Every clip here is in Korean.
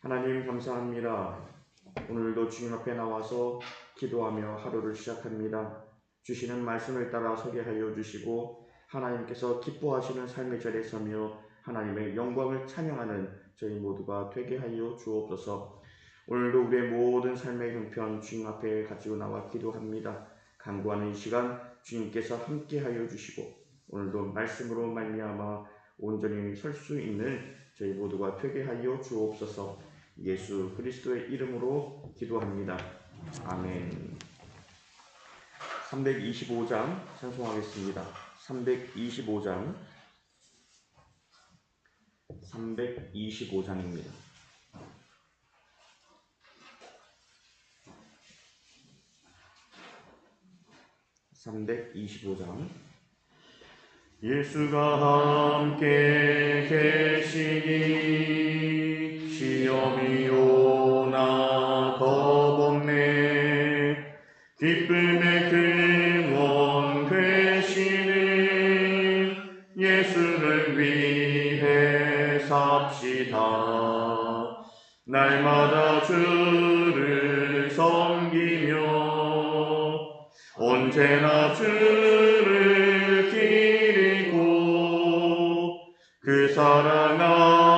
하나님 감사합니다. 오늘도 주님 앞에 나와서 기도하며 하루를 시작합니다. 주시는 말씀을 따라 소개하여 주시고 하나님께서 기뻐하시는 삶의 자리에 서며 하나님의 영광을 찬양하는 저희 모두가 되게 하여 주옵소서. 오늘도 우리의 모든 삶의 형편 주님 앞에 가지고 나와 기도합니다. 간구하는 이 시간 주님께서 함께 하여 주시고 오늘도 말씀으로 말미암아 온전히 설 수 있는 저희 모두가 되게 하여 주옵소서. 예수 그리스도의 이름으로 기도합니다. 아멘. 325장 찬송하겠습니다. 325장 325장입니다. (325장) 예수가 함께 계시니 시험이 오나 겁 없네. 기쁨의 근원 되시는 예수를 위해 삽시다. 날마다 주를 섬기며 언제나 주를 기리고 그 사랑 안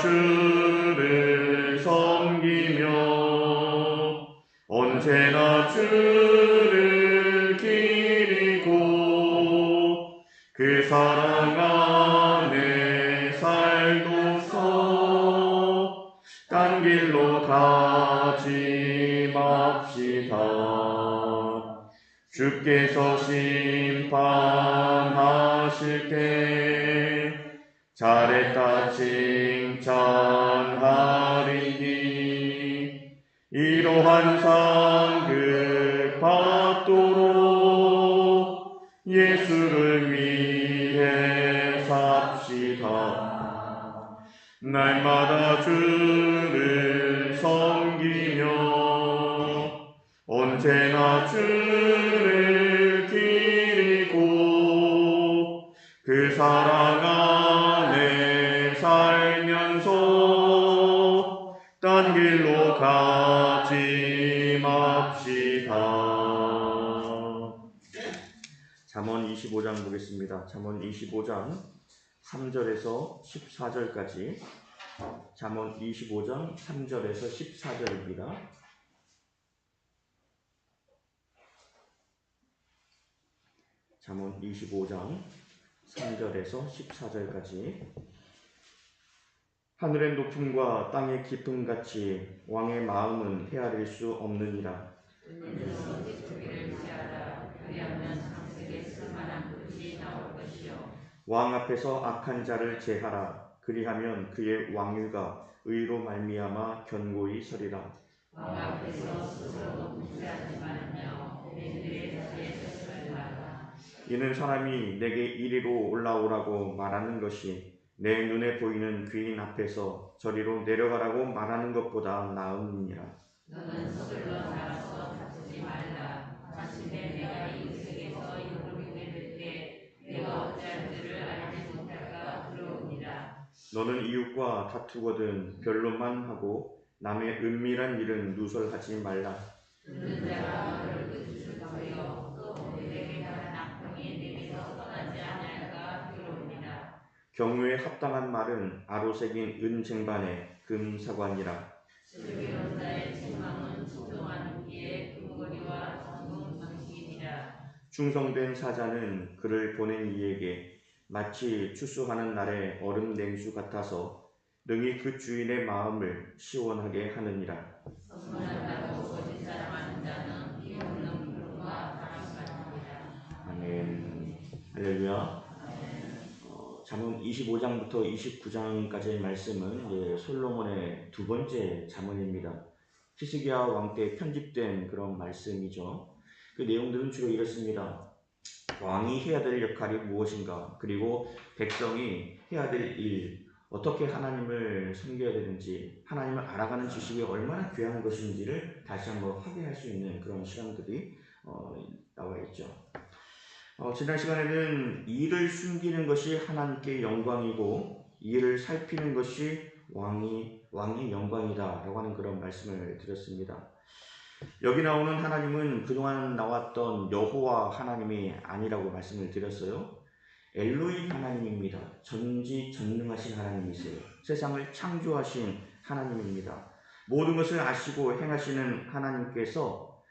주를 섬기며 언제나 주를 기리고 그 사랑 안에 살도서 딴 길로 가지 맙시다. 주께서 심 예수를 위해 삽시다. 날마다 주를 섬기며 언제나 주 보겠습니다. 잠언 25장 3절에서 14절까지 잠언 25장 3절에서 14절입니다. 잠언 25장 3절에서 14절까지 하늘의 높음과 땅의 깊음 같이 왕의 마음은 헤아릴 수 없느니라. 왕 앞에서 악한 자를 제하라. 그리하면 그의 왕위가 의로 말미암아 견고히 서리라. 이는 사람이 내게 이리로 올라오라고 말하는 것이 내 눈에 보이는 귀인 앞에서 저리로 내려가라고 말하는 것보다 나음이니라. 너는 이 웃과 다투거든 변론만 하고 남의 은밀한 일은 누설하지 말라. 경우에 합당한 말은 아로새긴 은쟁반에 금사관이라. 충성된 사자는 그를 보낸 이에게 마치 추수하는 날의 얼음 냉수 같아서 능히 그 주인의 마음을 시원하게 하느니라. 아멘. 할렐루야. 어, 잠언 25장부터 29장까지의 말씀은 이제 솔로몬의 두 번째 잠언입니다. 히스기야 왕 때 편집된 그런 말씀이죠. 그 내용들은 주로 이렇습니다. 왕이 해야 될 역할이 무엇인가, 그리고 백성이 해야 될 일, 어떻게 하나님을 섬겨야 되는지, 하나님을 알아가는 지식이 얼마나 귀한 것인지를 다시 한번 확인할 수 있는 그런 시간들이 어, 나와 있죠. 어, 지난 시간에는 일을 숨기는 것이 하나님께 영광이고 일을 살피는 것이 왕이 왕의 영광이다라고 하는 그런 말씀을 드렸습니다. 여기 나오는 하나님은 그동안 나왔던 여호와 하나님이 아니라고 말씀을 드렸어요. 엘로임 하나님입니다. 전지 전능하신 하나님이세요. 세상을 창조하신 하나님입니다. 모든 것을 아시고 행하시는 하나님께서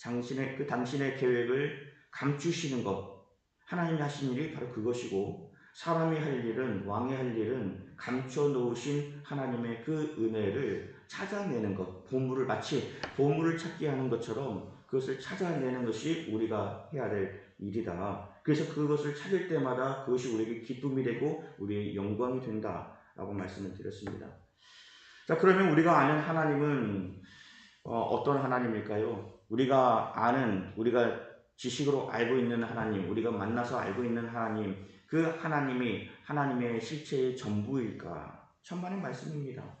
당신의 그 당신의 계획을 감추시는 것, 하나님이 하신 일이 바로 그것이고 사람이 할 일은 왕이 할 일은 감춰 놓으신 하나님의 그 은혜를 찾아내는 것, 보물을 마치 보물을 찾기 하는 것처럼 그것을 찾아내는 것이 우리가 해야 될 일이다. 그래서 그것을 찾을 때마다 그것이 우리에게 기쁨이 되고 우리의 영광이 된다라고 말씀을 드렸습니다. 자, 그러면 우리가 아는 하나님은 어, 떤 하나님일까요? 우리가 아는 우리가 지식으로 알고 있는 하나님, 우리가 만나서 알고 있는 하나님, 그 하나님이 하나님의 실체의 전부일까? 천만의 말씀입니다.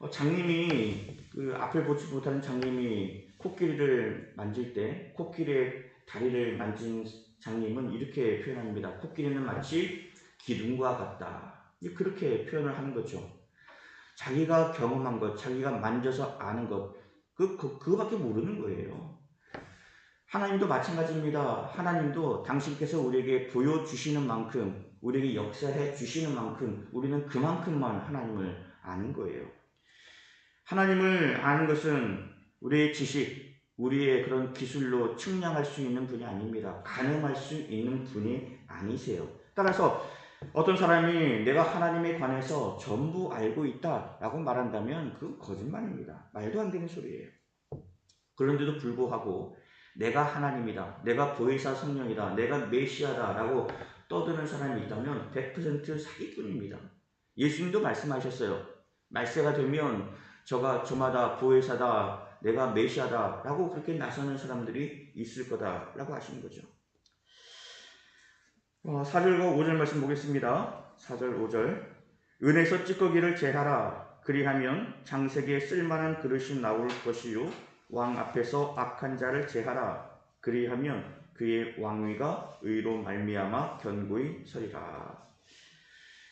어, 장님이 그 앞을 보지 못하는 장님이 코끼리를 만질 때 코끼리의 다리를 만진 장님은 이렇게 표현합니다. 코끼리는 마치 기둥과 같다. 그렇게 표현을 하는 거죠. 자기가 경험한 것, 자기가 만져서 아는 것, 그, 그, 그거밖에 모르는 거예요. 하나님도 마찬가지입니다. 하나님도 당신께서 우리에게 보여주시는 만큼, 우리에게 역사해 주시는 만큼, 우리는 그만큼만 하나님을 아는 거예요. 하나님을 아는 것은 우리의 지식, 우리의 그런 기술로 측량할 수 있는 분이 아닙니다. 가늠할 수 있는 분이 아니세요. 따라서 어떤 사람이 내가 하나님에 관해서 전부 알고 있다라고 말한다면 그 거짓말입니다. 말도 안 되는 소리예요. 그런데도 불구하고 내가 하나님이다, 내가 보혜사 성령이다, 내가 메시아다라고 떠드는 사람이 있다면 100% 사기꾼입니다. 예수님도 말씀하셨어요. 말세가 되면 저가 저마다 보혜사다, 내가 메시아다라고 그렇게 나서는 사람들이 있을 거다라고 하시는 거죠. 어, 4절과 5절 말씀 보겠습니다. 4절, 5절. 은에서 찌꺼기를 제하라. 그리하면 장색에 쓸만한 그릇이 나올 것이요. 왕 앞에서 악한 자를 제하라. 그리하면 그의 왕위가 의로 말미암아 견고히 서리라.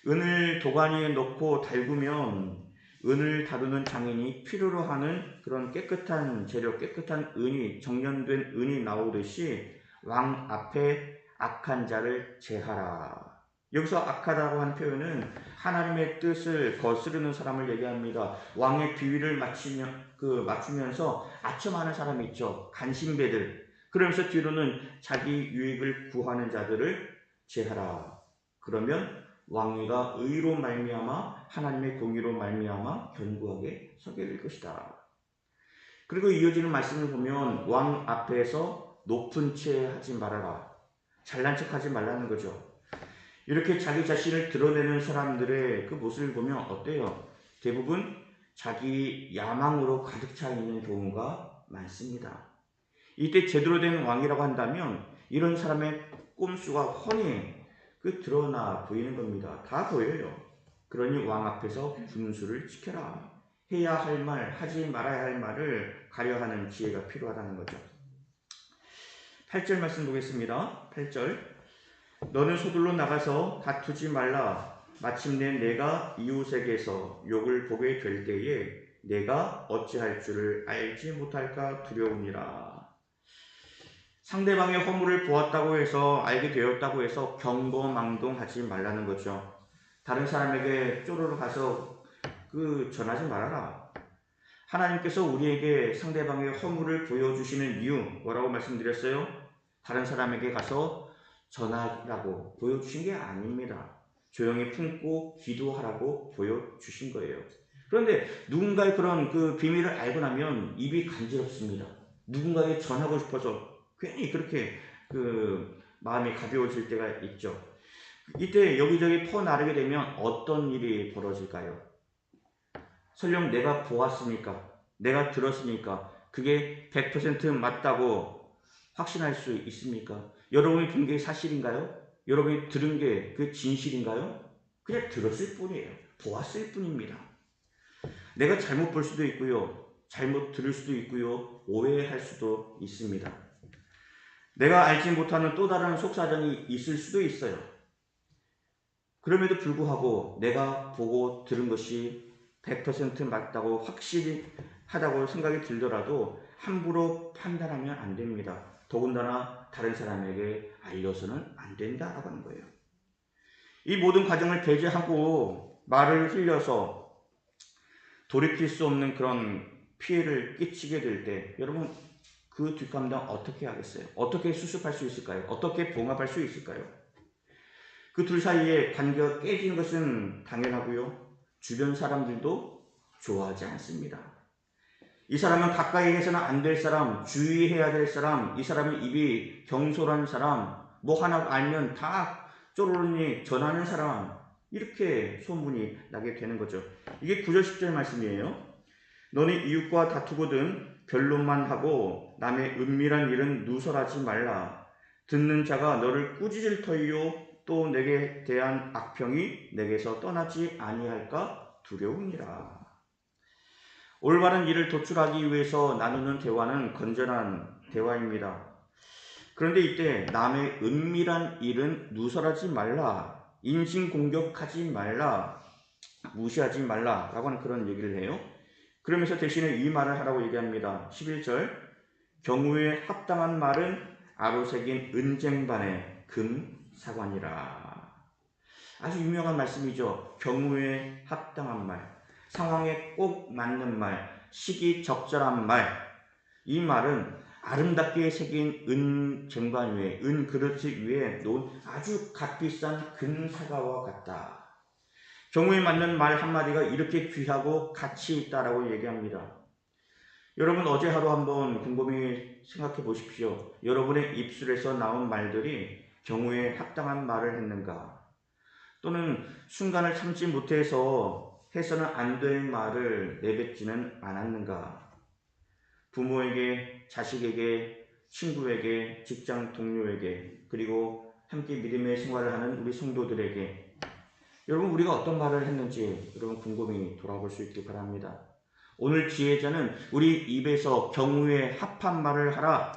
은을 도가니에 넣고 달구면 은을 다루는 장인이 필요로 하는 그런 깨끗한 재료, 깨끗한 은이 정련된 은이 나오듯이 왕 앞에 악한 자를 제하라. 여기서 악하다고 한 표현은 하나님의 뜻을 거스르는 사람을 얘기합니다. 왕의 비위를 맞추며 그 맞추면서 아첨하는 사람이 있죠. 간신배들. 그러면서 뒤로는 자기 유익을 구하는 자들을 제하라. 그러면 왕위가 의로 말미암아 하나님의 공의로 말미암아 견고하게 서게 될 것이다. 그리고 이어지는 말씀을 보면 왕 앞에서 높은 채 하지 말아라. 잘난 척 하지 말라는 거죠. 이렇게 자기 자신을 드러내는 사람들의 그 모습을 보면 어때요? 대부분 자기 야망으로 가득 차 있는 경우가 많습니다. 이때 제대로 된 왕이라고 한다면 이런 사람의 꼼수가 훤히 그 드러나 보이는 겁니다. 다 보여요. 그러니 왕 앞에서 분수를 지켜라. 해야 할 말, 하지 말아야 할 말을 가려하는 지혜가 필요하다는 거죠. 8절 말씀 보겠습니다. 8절. 너는 서둘러 나가서 다투지 말라. 마침내 내가 이웃에게서 욕을 보게 될 때에 내가 어찌할 줄을 알지 못할까 두려우니라. 상대방의 허물을 보았다고 해서 알게 되었다고 해서 경거망동하지 말라는 거죠. 다른 사람에게 쪼르르 가서 그 전하지 말아라. 하나님께서 우리에게 상대방의 허물을 보여주시는 이유 뭐라고 말씀드렸어요? 다른 사람에게 가서 전하라고 보여주신 게 아닙니다. 조용히 품고 기도하라고 보여주신 거예요. 그런데 누군가의 그런 그 비밀을 알고 나면 입이 간지럽습니다. 누군가에 전하고 싶어서 괜히 그렇게 그 마음이 가벼워질 때가 있죠. 이때 여기저기 퍼나르게 되면 어떤 일이 벌어질까요? 설령 내가 보았으니까, 내가 들었으니까, 그게 100% 맞다고 확신할 수 있습니까? 여러분이 본 게 사실인가요? 여러분이 들은 게 그 진실인가요? 그냥 들었을 뿐이에요. 보았을 뿐입니다. 내가 잘못 볼 수도 있고요. 잘못 들을 수도 있고요. 오해할 수도 있습니다. 내가 알지 못하는 또 다른 속사정이 있을 수도 있어요. 그럼에도 불구하고 내가 보고 들은 것이 100% 맞다고 확실히 하다고 생각이 들더라도 함부로 판단하면 안 됩니다. 더군다나 다른 사람에게 알려서는 안 된다라고 하는 거예요. 이 모든 과정을 배제하고 말을 흘려서 돌이킬 수 없는 그런 피해를 끼치게 될 때 여러분 그 뒷감당 어떻게 하겠어요? 어떻게 수습할 수 있을까요? 어떻게 봉합할 수 있을까요? 그 둘 사이에 관계가 깨지는 것은 당연하고요. 주변 사람들도 좋아하지 않습니다. 이 사람은 가까이 해서는 안 될 사람, 주의해야 될 사람, 이 사람은 입이 경솔한 사람, 뭐 하나 알면 다 쪼르르니 전하는 사람, 이렇게 소문이 나게 되는 거죠. 이게 9절 10절 말씀이에요. 너는 이웃과 다투거든 변론만 하고 남의 은밀한 일은 누설하지 말라. 듣는 자가 너를 꾸짖을 터이요 또 내게 대한 악평이 내게서 떠나지 아니할까 두려우니라. 올바른 일을 도출하기 위해서 나누는 대화는 건전한 대화입니다. 그런데 이때 남의 은밀한 일은 누설하지 말라. 인신 공격하지 말라. 무시하지 말라라고 하는 그런 얘기를 해요. 그러면서 대신에 이 말을 하라고 얘기합니다. 11절 경우에 합당한 말은 아로새긴 은쟁반의 금 사관이라. 아주 유명한 말씀이죠. 경우에 합당한 말, 상황에 꼭 맞는 말, 시기 적절한 말. 이 말은 아름답게 새긴 은 쟁반 위에, 은 그릇 위에 놓은 아주 값비싼 금사과와 같다. 경우에 맞는 말 한마디가 이렇게 귀하고 가치 있다라고 얘기합니다. 여러분 어제 하루 한번 곰곰이 생각해 보십시오. 여러분의 입술에서 나온 말들이 경우에 합당한 말을 했는가? 또는 순간을 참지 못해서 해서는 안 될 말을 내뱉지는 않았는가? 부모에게, 자식에게, 친구에게, 직장 동료에게, 그리고 함께 믿음의 생활을 하는 우리 성도들에게 여러분 우리가 어떤 말을 했는지 여러분 궁금히 돌아볼 수 있길 바랍니다. 오늘 지혜자는 우리 입에서 경우에 합한 말을 하라.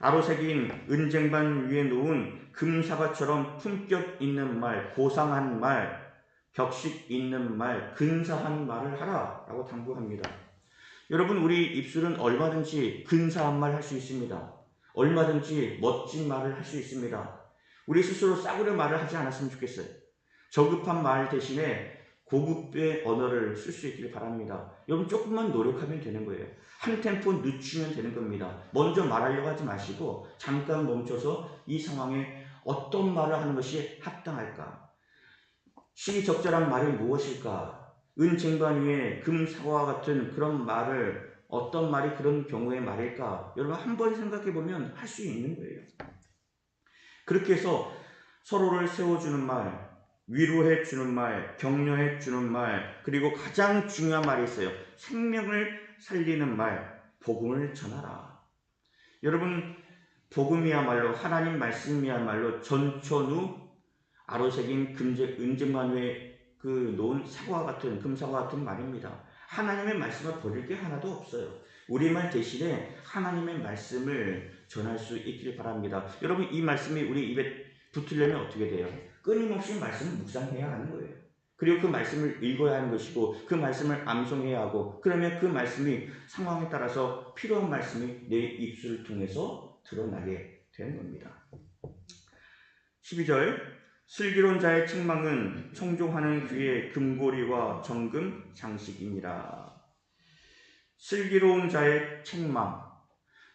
아로새긴 은쟁반 위에 놓은 금사과처럼 품격 있는 말, 고상한 말, 격식 있는 말, 근사한 말을 하라. 라고 당부합니다. 여러분, 우리 입술은 얼마든지 근사한 말 할 수 있습니다. 얼마든지 멋진 말을 할 수 있습니다. 우리 스스로 싸구려 말을 하지 않았으면 좋겠어요. 저급한 말 대신에 고급의 언어를 쓸 수 있기를 바랍니다. 여러분 조금만 노력하면 되는 거예요. 한 템포 늦추면 되는 겁니다. 먼저 말하려고 하지 마시고 잠깐 멈춰서 이 상황에 어떤 말을 하는 것이 합당할까? 시기 적절한 말이 무엇일까? 은쟁반 위에 금사과와 같은 그런 말을 어떤 말이 그런 경우의 말일까? 여러분 한 번 생각해 보면 할 수 있는 거예요. 그렇게 해서 서로를 세워주는 말, 위로해 주는 말, 격려해 주는 말, 그리고 가장 중요한 말이 있어요. 생명을 살리는 말, 복음을 전하라. 여러분, 복음이야말로 하나님 말씀이야말로 전천후 아로새긴 금제 위에 그 놓은 사과 같은 금사과 같은 말입니다. 하나님의 말씀을 버릴 게 하나도 없어요. 우리말 대신에 하나님의 말씀을 전할 수 있길 바랍니다. 여러분 이 말씀이 우리 입에 붙으려면 어떻게 돼요? 끊임없이 말씀을 묵상해야 하는 거예요. 그리고 그 말씀을 읽어야 하는 것이고 그 말씀을 암송해야 하고 그러면 그 말씀이 상황에 따라서 필요한 말씀이 내 입술을 통해서 드러나게 되는 겁니다. 12절 슬기로운 자의 책망은 청종하는 귀의 금고리와 정금 장식이니라. 슬기로운 자의 책망.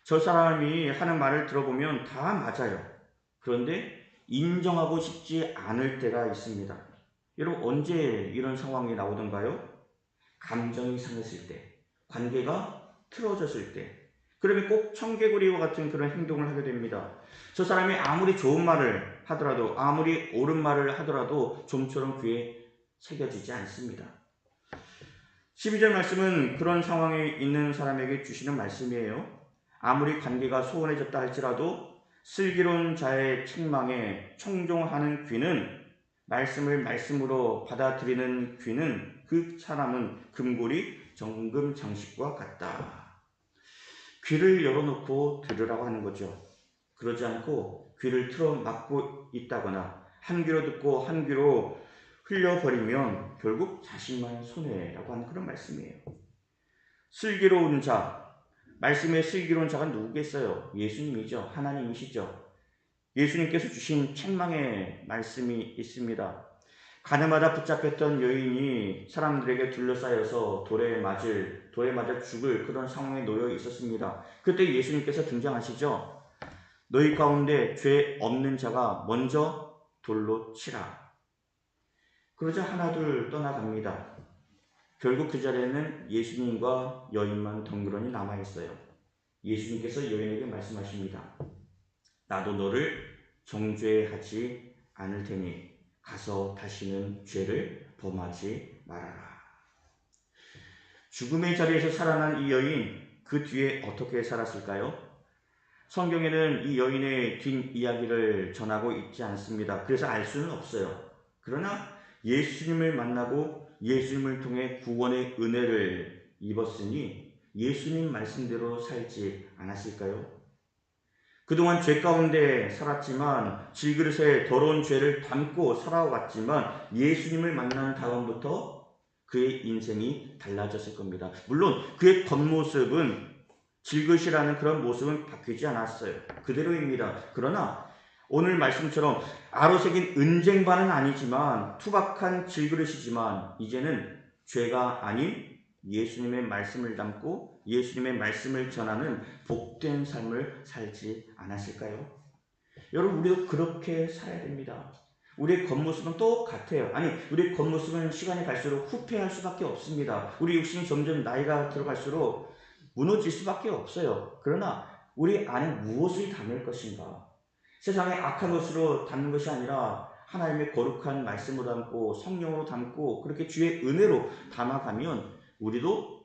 저 사람이 하는 말을 들어보면 다 맞아요. 그런데 인정하고 싶지 않을 때가 있습니다. 여러분 언제 이런 상황이 나오던가요? 감정이 상했을 때, 관계가 틀어졌을 때, 그러면 꼭 청개구리와 같은 그런 행동을 하게 됩니다. 저 사람이 아무리 좋은 말을 하더라도, 아무리 옳은 말을 하더라도 좀처럼 귀에 새겨지지 않습니다. 12절 말씀은 그런 상황에 있는 사람에게 주시는 말씀이에요. 아무리 관계가 소원해졌다 할지라도 슬기로운 자의 책망에 청종하는 귀는 말씀을 말씀으로 받아들이는 귀는 그 사람은 금고리 정금 장식과 같다. 귀를 열어놓고 들으라고 하는 거죠. 그러지 않고 귀를 틀어 막고 있다거나 한 귀로 듣고 한 귀로 흘려버리면 결국 자신만 손해라고 하는 그런 말씀이에요. 슬기로운 자, 말씀의 슬기로운 자가 누구겠어요? 예수님이죠. 하나님이시죠. 예수님께서 주신 책망의 말씀이 있습니다. 가늠하다 붙잡혔던 여인이 사람들에게 둘러싸여서 돌에 맞을, 돌에 맞아 죽을 그런 상황에 놓여 있었습니다. 그때 예수님께서 등장하시죠. 너희 가운데 죄 없는 자가 먼저 돌로 치라. 그러자 하나둘 떠나갑니다. 결국 그 자리에는 예수님과 여인만 덩그러니 남아있어요. 예수님께서 여인에게 말씀하십니다. 나도 너를 정죄하지 않을 테니 가서 다시는 죄를 범하지 말아라. 죽음의 자리에서 살아난 이 여인 그 뒤에 어떻게 살았을까요? 성경에는 이 여인의 긴 이야기를 전하고 있지 않습니다. 그래서 알 수는 없어요. 그러나 예수님을 만나고 예수님을 통해 구원의 은혜를 입었으니 예수님 말씀대로 살지 않았을까요? 그동안 죄 가운데 살았지만 질그릇에 더러운 죄를 담고 살아왔지만 예수님을 만난 다음부터 그의 인생이 달라졌을 겁니다. 물론 그의 겉모습은 질그릇이라는 그런 모습은 바뀌지 않았어요. 그대로입니다. 그러나 오늘 말씀처럼 아로새긴 은쟁반은 아니지만 투박한 질그릇이지만 이제는 죄가 아닌 예수님의 말씀을 담고 예수님의 말씀을 전하는 복된 삶을 살지 않았을까요? 여러분 우리도 그렇게 살아야 됩니다. 우리의 겉모습은 똑같아요. 아니 우리의 겉모습은 시간이 갈수록 후퇴할 수밖에 없습니다. 우리 육신이 점점 나이가 들어갈수록 무너질 수밖에 없어요. 그러나 우리 안에 무엇을 담을 것인가? 세상에 악한 것으로 담는 것이 아니라 하나님의 거룩한 말씀으로 담고 성령으로 담고 그렇게 주의 은혜로 담아가면 우리도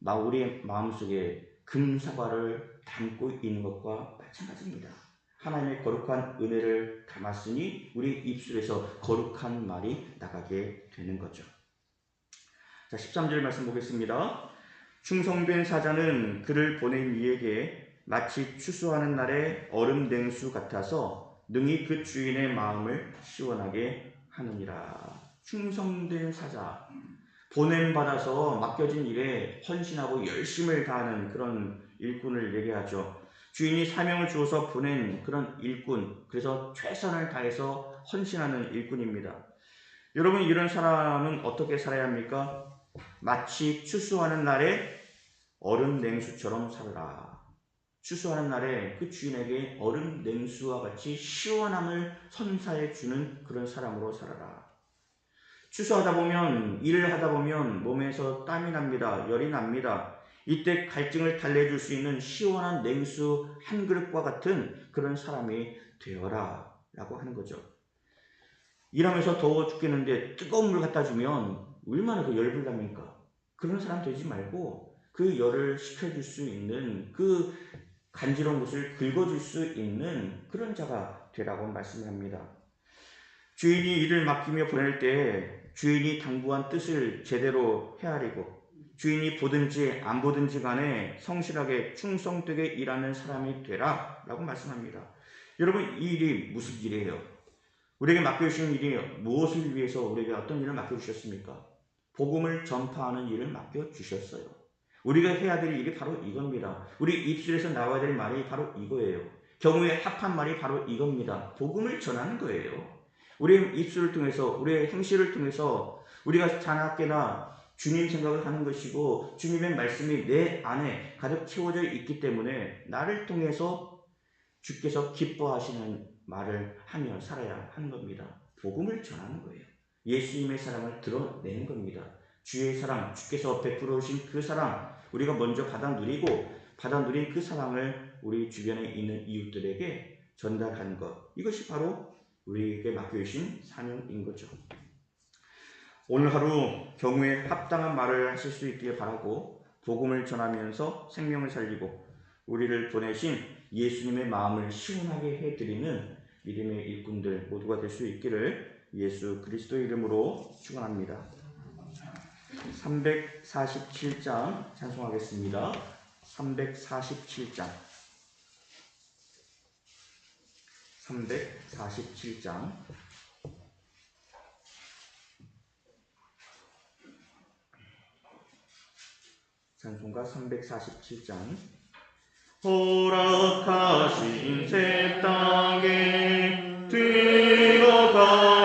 나 우리의 마음속에 금사과를 담고 있는 것과 마찬가지입니다. 하나님의 거룩한 은혜를 담았으니 우리 입술에서 거룩한 말이 나가게 되는 거죠. 자, 13절 말씀 보겠습니다. 충성된 사자는 그를 보낸 이에게 마치 추수하는 날의 얼음 냉수 같아서 능히 그 주인의 마음을 시원하게 하느니라. 충성된 사자, 보냄 받아서 맡겨진 일에 헌신하고 열심을 다하는 그런 일꾼을 얘기하죠. 주인이 사명을 주어서 보낸 그런 일꾼, 그래서 최선을 다해서 헌신하는 일꾼입니다. 여러분, 이런 사람은 어떻게 살아야 합니까? 마치 추수하는 날에 얼음 냉수처럼 살아라. 추수하는 날에 그 주인에게 얼음 냉수와 같이 시원함을 선사해 주는 그런 사람으로 살아라. 추수하다 보면 일을 하다 보면 몸에서 땀이 납니다. 열이 납니다. 이때 갈증을 달래줄 수 있는 시원한 냉수 한 그릇과 같은 그런 사람이 되어라 라고 하는 거죠. 일하면서 더워 죽겠는데 뜨거운 물 갖다 주면 얼마나 그 열불 납니까? 그런 사람 되지 말고 그 열을 식혀줄 수 있는 그 간지러운 것을 긁어줄 수 있는 그런 자가 되라고 말씀합니다. 주인이 일을 맡기며 보낼 때 주인이 당부한 뜻을 제대로 헤아리고 주인이 보든지 안 보든지 간에 성실하게 충성되게 일하는 사람이 되라 라고 말씀합니다. 여러분 이 일이 무슨 일이에요? 우리에게 맡겨주신 일이 무엇을 위해서 우리에게 어떤 일을 맡겨주셨습니까? 복음을 전파하는 일을 맡겨주셨어요. 우리가 해야 될 일이 바로 이겁니다. 우리 입술에서 나와야 될 말이 바로 이거예요. 경우에 합한 말이 바로 이겁니다. 복음을 전하는 거예요. 우리의 입술을 통해서, 우리의 행실을 통해서 우리가 자나깨나 주님 생각을 하는 것이고 주님의 말씀이 내 안에 가득 채워져 있기 때문에 나를 통해서 주께서 기뻐하시는 말을 하며 살아야 하는 겁니다. 복음을 전하는 거예요. 예수님의 사랑을 드러내는 겁니다. 주의 사랑, 주께서 베풀어 오신 그 사랑, 우리가 먼저 받아 누리고 받아 누린 그 사랑을 우리 주변에 있는 이웃들에게 전달하는 것. 이것이 바로 우리에게 맡겨주신 사명인 거죠. 오늘 하루 경우에 합당한 말을 하실 수 있기를 바라고 복음을 전하면서 생명을 살리고 우리를 보내신 예수님의 마음을 시원하게 해드리는 믿음의 일꾼들 모두가 될 수 있기를 예수 그리스도 이름으로 축원합니다. 347장 찬송하겠습니다. 347장. 347장. 찬송가 347장. 허락하신 새 땅에 들어가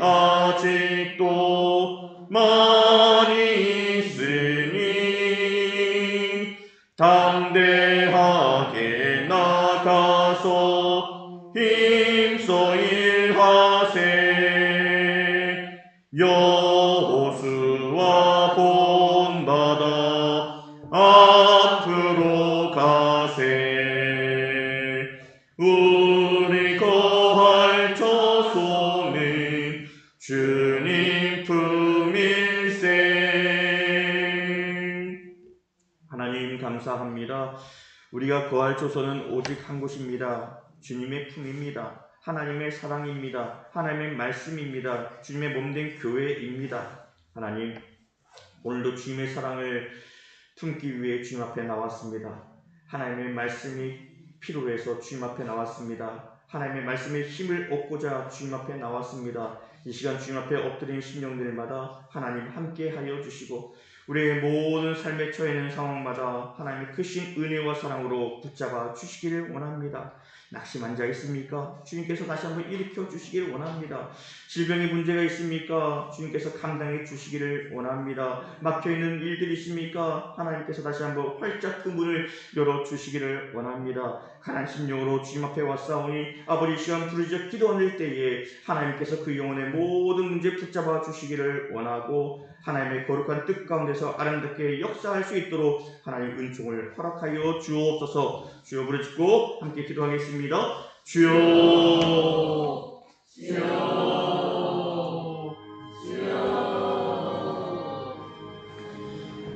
아직도 많 거할 조선은 오직 한 곳입니다. 주님의 품입니다. 하나님의 사랑입니다. 하나님의 말씀입니다. 주님의 몸된 교회입니다. 하나님, 오늘도 주님의 사랑을 품기 위해 주님 앞에 나왔습니다. 하나님의 말씀이 필요해서 주님 앞에 나왔습니다. 하나님의 말씀에 힘을 얻고자 주님 앞에 나왔습니다. 이 시간 주님 앞에 엎드린 심령들마다 하나님 함께 하여 주시고 우리의 모든 삶에 처해 있는 상황마다 하나님의 크신 은혜와 사랑으로 붙잡아 주시기를 원합니다. 낙심한 자 있습니까? 주님께서 다시 한번 일으켜 주시기를 원합니다. 질병의 문제가 있습니까? 주님께서 감당해 주시기를 원합니다. 막혀 있는 일들이 있습니까? 하나님께서 다시 한번 활짝 그 문을 열어 주시기를 원합니다. 가난 심령으로 주님 앞에 왔사오니 아버지 시간 부르짖어 기도하는 때에 하나님께서 그 영혼의 모든 문제 붙잡아 주시기를 원하고 하나님의 거룩한 뜻 가운데서 아름답게 역사할 수 있도록 하나님 은총을 허락하여 주옵소서. 주여 부르짖고 함께 기도하겠습니다. 주여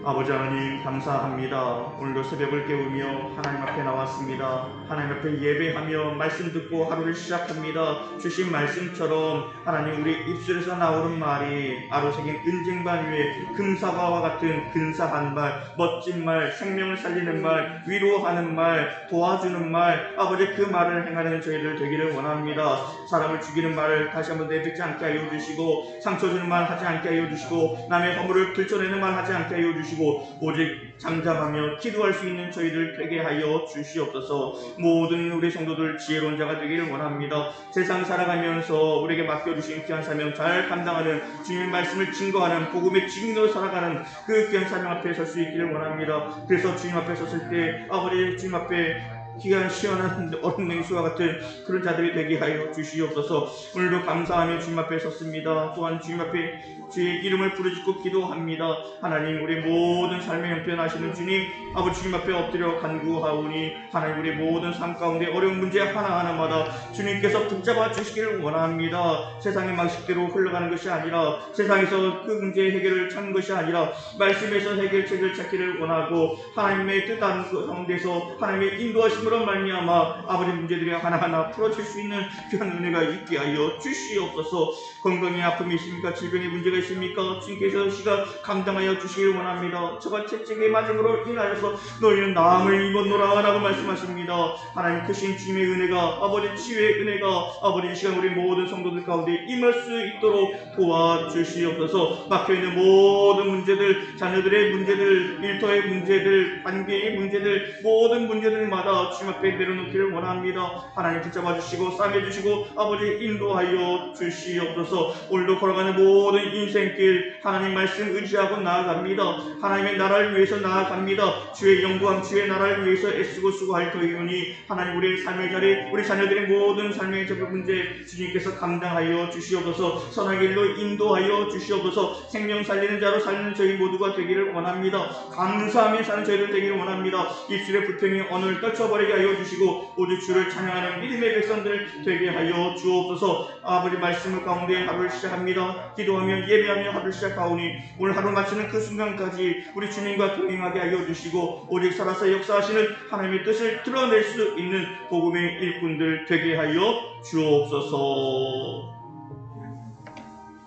아버지 하나님 감사합니다. 오늘도 새벽을 깨우며 하나님 앞에 나왔습니다. 하나님 앞에 예배하며 말씀 듣고 하루를 시작합니다. 주신 말씀처럼 하나님 우리 입술에서 나오는 말이 아로새긴 은쟁반 위에 금사과와 같은 근사한 말, 멋진 말, 생명을 살리는 말, 위로하는 말, 도와주는 말, 아버지 그 말을 행하는 저희들 되기를 원합니다. 사람을 죽이는 말을 다시 한번 내뱉지 않게 하여 주시고 상처 주는 말 하지 않게 하여 주시고 남의 허물을 들춰내는 말 하지 않게 하여 주시고 오직 잠잠하며 기도할 수 있는 저희들 되게 하여 주시옵소서. 모든 우리 성도들 지혜로운 자가 되기를 원합니다. 세상 살아가면서 우리에게 맡겨주신 귀한 사명 잘 감당하는 주님의 말씀을 증거하는 복음의 증인으로 살아가는 그 귀한 사명 앞에 설 수 있기를 원합니다. 그래서 주님 앞에 섰을 때 아버지 주님 앞에 귀한 시원한 얼음 냉수와 같은 그런 자들이 되게 하여 주시옵소서. 오늘도 감사하며 주님 앞에 섰습니다. 또한 주님 앞에 주의 이름을 부르짖고 기도합니다. 하나님 우리 모든 삶의 형편 하시는 주님 아버지 주님 앞에 엎드려 간구하오니 하나님 우리 모든 삶 가운데 어려운 문제 하나하나마다 주님께서 붙잡아 주시기를 원합니다. 세상의 방식대로 흘러가는 것이 아니라 세상에서 그 문제의 해결을 찾는 것이 아니라 말씀에서 해결책을 찾기를 원하고 하나님의 뜻한 그 가운데서 하나님의 인도하 심으로 말미암아 아버지 문제들이 하나하나 풀어질 수 있는 귀한 은혜가 있게 하여 주시옵소서. 건강에 아픔이 있습니까? 질병의 문제가 있습니까? 주님께서 시간 감당하여 주시길 원합니다. 저가 채찍의 맞음으로 인하여서 너희는 나음을 입었노라 라고 말씀하십니다. 하나님 크신 주님의 은혜가 아버지 치유의 은혜가 아버지 이 시간 우리 모든 성도들 가운데 임할 수 있도록 도와주시옵소서. 막혀있는 모든 문제들 자녀들의 문제들 일터의 문제들 관계의 문제들 모든 문제들마다 주님 앞에 내려놓기를 원합니다. 하나님 붙잡아 주시고 싸매 주시고 아버지 인도하여 주시옵소서. 오늘도 걸어가는 모든 인생길 하나님 말씀 의지하고 나아갑니다. 하나님의 나라를 위해서 나아갑니다. 주의 영광 주의 나라를 위해서 애쓰고 수고할 터이오니 하나님 우리의 삶의 자리 우리 자녀들의 모든 삶의 저 문제 주님께서 감당하여 주시옵소서. 선한 길로 인도하여 주시옵소서. 생명 살리는 자로 살리는 저희 모두가 되기를 원합니다. 감사하며 사는 저희들 되기를 원합니다. 입술의 불평이 언어를 떨쳐버리 게 하여 주시고 오직 주를 찬양하는 믿음의 백성들 되게 하여 주옵소서. 아버지 말씀을 가운데 하루를 시작합니다. 기도하며 예배하며 하루를 시작하오니 오늘 하루 마치는 그 순간까지 우리 주님과 동행하게 하여 주시고 오직 살아서 역사하시는 하나님의 뜻을 드러낼 수 있는 복음의 일꾼들 되게 하여 주옵소서